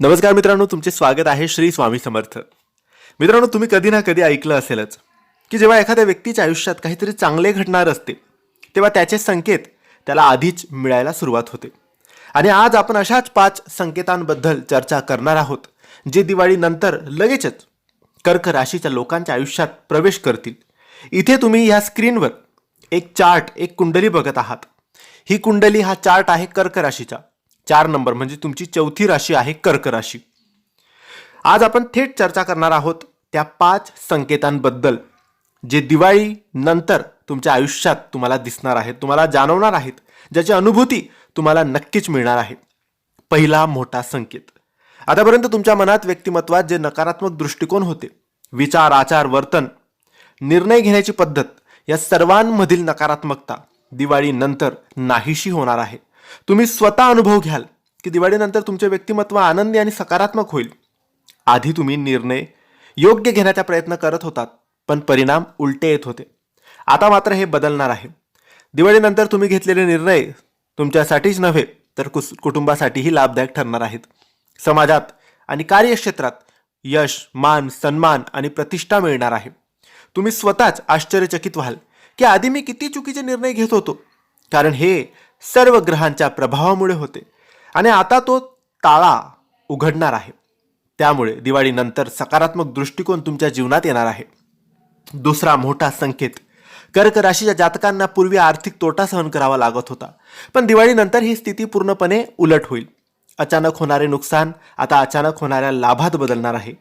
नमस्कार मित्रांनो तुमचे स्वागत आहे श्री स्वामी समर्थ. मित्रांनो तुम्ही कधी ना कधी ऐकलं असेलच की जेव्हा एखाद्या व्यक्तीच्या आयुष्यात काहीतरी चांगले घडणार असते तेव्हा त्याचे संकेत त्याला आधीच मिळायला सुरुवात होते. आणि आज आपण अशाच पाच संकेतांबद्दल चर्चा करणार आहोत जे दिवाळीनंतर लगेचच कर्क राशीच्या लोकांच्या आयुष्यात प्रवेश करतील. इथे तुम्ही ह्या स्क्रीनवर एक चार्ट एक कुंडली बघत आहात. ही कुंडली हा चार्ट आहे कर्क राशीचा. चार नंबर म्हणजे तुमची चौथी राशी आहे कर्क राशी. आज आपण थेट चर्चा करणार आहोत त्या पाच संकेतांबद्दल जे दिवाळी नंतर तुमच्या आयुष्यात तुम्हाला दिसणार आहेत तुम्हाला जाणवणार आहेत ज्याची अनुभूती तुम्हाला नक्कीच मिळणार आहे. पहिला मोठा संकेत. आतापर्यंत तुमच्या मनात व्यक्तिमत्वात जे नकारात्मक दृष्टिकोन होते विचार आचार वर्तन निर्णय घेण्याची पद्धत या सर्वांमधील नकारात्मकता दिवाळीनंतर नाहीशी होणार आहे. तुम्ही स्वतः अनुभव घ्याल की दिवाळीनंतर तुमचे व्यक्तिमत्व आनंदी आणि सकारात्मक होईल. आधी तुम्ही निर्णय योग्य घेण्याचा प्रयत्न करत होतात पण परिणाम उलटे येत होते. आता मात्र हे बदलणार आहे. दिवाळीनंतर तुम्ही घेतलेले निर्णय तुमच्यासाठीच नव्हे तर कुस कुटुंबासाठीही लाभदायक ठरणार आहेत. समाजात आणि कार्यक्षेत्रात यश मान सन्मान आणि प्रतिष्ठा मिळणार आहे. तुम्ही स्वतःच आश्चर्यचकित व्हाल की आधी मी किती चुकीचे निर्णय घेत होतो. कारण हे सर्व ग्रहांच्या प्रभावामुळे होते. आणि आता तो ताळा उघडणार आहे. त्यामुळे दिवाळीनंतर सकारात्मक दृष्टिकोन तुमच्या जीवनात येणार आहे. दुसरा मोठा संकेत कर्क राशीच्या जातकांना पूर्वी आर्थिक तोटा सहन करावा लागत होता. पण दिवाळीनंतर ही स्थिती पूर्णपणे उलट होईल. अचानक होणारे नुकसान आता अचानक होणाऱ्या लाभात बदलणार आहे.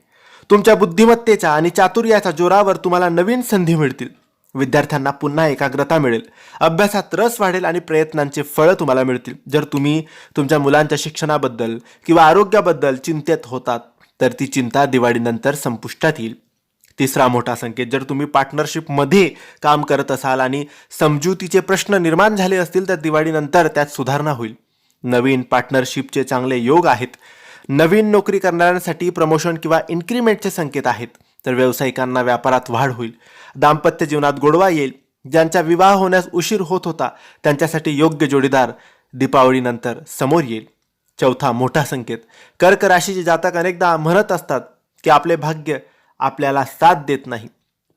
तुमच्या बुद्धिमत्तेच्या आणि चातुर्याच्या जोरावर तुम्हाला नवीन संधी मिळतील. विद्यार्थ्यांना पुन्हा एकाग्रता मिळेल. अभ्यासात रस वाढेल आणि प्रयत्नांचे फळं तुम्हाला मिळतील. जर तुम्ही तुमच्या मुलांच्या शिक्षणाबद्दल किंवा आरोग्याबद्दल चिंतेत होतात तर ती चिंता दिवाळीनंतर संपुष्टात येईल. तिसरा मोठा संकेत जर तुम्ही पार्टनरशिपमध्ये काम करत असाल आणि समजुतीचे प्रश्न निर्माण झाले असतील तर दिवाळीनंतर त्यात सुधारणा होईल. नवीन पार्टनरशिपचे चांगले योग आहेत. नवीन नोकरी करणाऱ्यांसाठी प्रमोशन किंवा इन्क्रीमेंटचे संकेत आहेत. तर व्यावसायिकांना व्यापारात वाढ होईल. दाम्पत्य जीवनात गोडवा येईल. ज्यांचा विवाह होण्यास उशीर होत होता त्यांच्यासाठी योग्य जोडीदार दीपावलीनंतर समोर येईल. चौथा मोठा संकेत. कर्क राशीचे जातक अनेकदा म्हणत असतात की आपले भाग्य आपल्याला साथ देत नाही.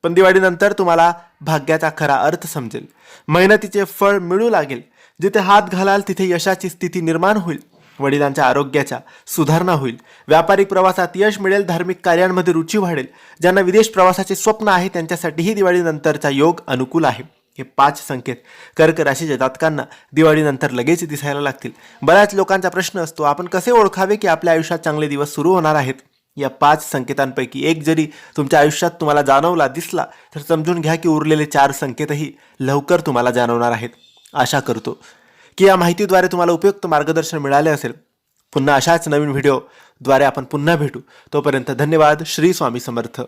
पण दिवाळीनंतर तुम्हाला भाग्याचा खरा अर्थ समजेल. मेहनतीचे फळ मिळू लागेल. जिथे हात घालाल तिथे यशाची स्थिती निर्माण होईल. वडिलांच्या आरोग्याच्या सुधारणा होईल. व्यापारिक प्रवासात यश मिळेल धार्मिक कार्यांमध्ये रुची वाढेल. ज्यांना विदेश प्रवासाचे स्वप्न आहे त्यांच्यासाठीही दिवाळीनंतरचा योग अनुकूल आहे. हे पाच संकेत कर्क राशीच्या जातकांना दिवाळीनंतर लगेच दिसायला लागतील. बऱ्याच लोकांचा प्रश्न असतो आपण कसे ओळखावे की आपल्या आयुष्यात चांगले दिवस सुरू होणार आहेत? या पाच संकेतांपैकी एक जरी तुमच्या आयुष्यात तुम्हाला जाणवला दिसला तर समजून घ्या की उरलेले चार संकेतही लवकर तुम्हाला जाणवणार आहेत. आशा करतो की या माहितीद्वारे तुम्हाला उपयुक्त मार्गदर्शन मिळाले असेल पुन्हा अशाच नवीन व्हिडिओद्वारे आपण पुन्हा भेटू. तोपर्यंत धन्यवाद. श्री स्वामी समर्थ.